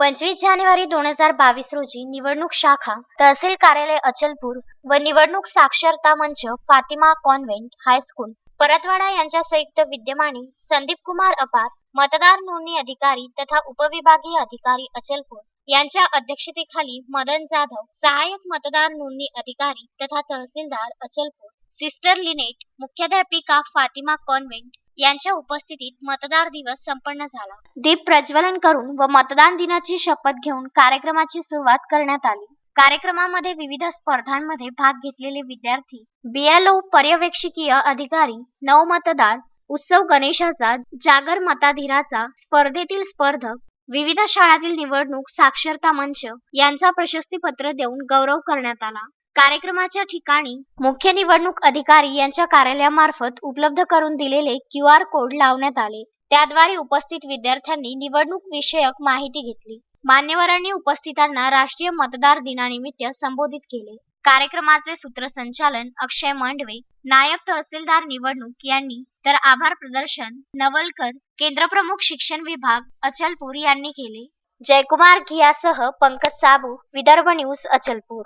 पंचवीस जानेवारी दोन हजार बावीस रोजी निवडणूक शाखा तहसील कार्यालय अचलपूर व निवडणूक साक्षरता मंच फातिमा कॉन्व्हेंट हायस्कूल परतवाडा यांच्या संयुक्त विद्यमाने संदीप कुमार अपार मतदार नोंदणी अधिकारी तथा उपविभागीय अधिकारी अचलपूर यांच्या अध्यक्षतेखाली मदन जाधव सहाय्यक मतदार नोंदणी अधिकारी तथा तहसीलदार अचलपूर सिस्टर लिनेट मुख्याध्यापिका फातिमा कॉन्व्हेंट यांच्या उपस्थितीत मतदार दिवस संपन्न झाला. दीप प्रज्वलन करून व मतदान दिनाची शपथ घेऊन कार्यक्रमाची सुरुवात करण्यात आली. कार्यक्रमामध्ये विविध स्पर्धांमध्ये भाग घेतलेले विद्यार्थी बीएलओ पर्यवेक्षकीय अधिकारी नवमतदार उत्सव गणेशाचा जागर मताधीराचा स्पर्धेतील स्पर्धक विविध शाळातील निवडणूक साक्षरता मंच यांचा प्रशस्तीपत्र देऊन गौरव करण्यात आला. कार्यक्रमाच्या ठिकाणी मुख्य निवडणूक अधिकारी यांच्या कार्यालयामार्फत उपलब्ध करून दिलेले क्यू आर कोड लावण्यात आले. त्याद्वारे उपस्थित विद्यार्थ्यांनी निवडणूक विषयक माहिती घेतली. मान्यवरांनी उपस्थितांना राष्ट्रीय मतदार दिनानिमित्त संबोधित केले. कार्यक्रमाचे सूत्रसंचालन अक्षय मांडवे नायब तहसीलदार निवडणूक यांनी तर आभार प्रदर्शन नवलकर केंद्रप्रमुख शिक्षण विभाग अचलपूर यांनी केले. जयकुमार घियासह पंकज साबू विदर्भ न्यूज अचलपूर.